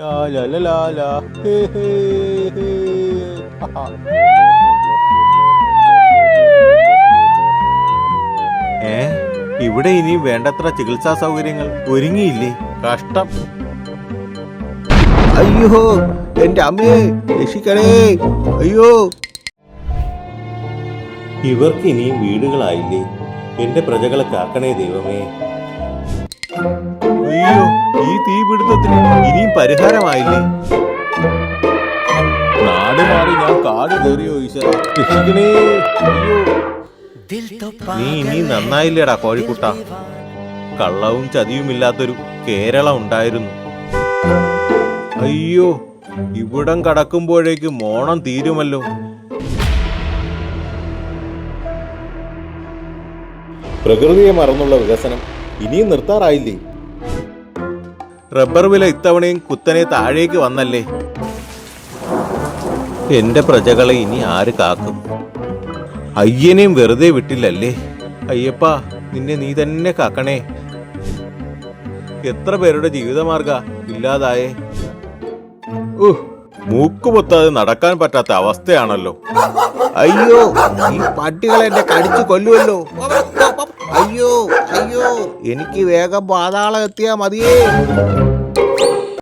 la la la la. ഹേ. ഏ ഇവിടെ ഇനി വേണ്ടത്ര ചികിത്സാ സൗകര്യങ്ങൾ ഒരുങ്ങിയില്ലേ? കഷ്ടം. അയ്യോ എന്റെ അമ്മയെ രക്ഷിക്കണേ. അയ്യോ. ഇവർക്ക് ഇനിയും വീടുകളായില്ലേ? എന്റെ പ്രജകളെ കാക്കണേ ദൈവമേ. അയ്യോ ഈ തീപിടുത്തത്തിന് ഇനിയും പരിഹാരമായില്ലേ? നാട് മാറി ഞാൻ കാട് കയറിയോ അയ്യോ. നീ ഇനി നന്നായില്ലേടാ കോഴിക്കുട്ട. കള്ളവും ചതിയുമില്ലാത്തൊരു കേരളം ഉണ്ടായിരുന്നു. അയ്യോ ഇവിടം കടക്കുമ്പോഴേക്ക് മോണം തീരുമല്ലോ. പ്രകൃതിയെ മറന്നുള്ള വികസനം ഇനിയും നിർത്താറായില്ലേ? റബ്ബർ വില ഇത്തവണയും കുത്തനെ താഴേക്ക് വന്നല്ലേ? എന്റെ പ്രജകളെ ഇനി ആര് കാക്കും? അയ്യനെയും വെറുതെ വിട്ടില്ലല്ലേ? അയ്യപ്പ നിന്നെ നീ തന്നെ കാക്കണേ. എത്ര പേരുടെ ജീവിതമാർഗ ഇല്ലാതായേ? ഓഹ് മൂക്ക് പൊത്താതെ നടക്കാൻ പറ്റാത്ത അവസ്ഥയാണല്ലോ. അയ്യോ ഈ പട്ടികളെ എന്നെ കടിച്ചു കൊല്ലുമല്ലോ അയ്യോ അയ്യോ. എനിക്ക് വേഗം പാതാളം എത്തിയാ മതിയേ.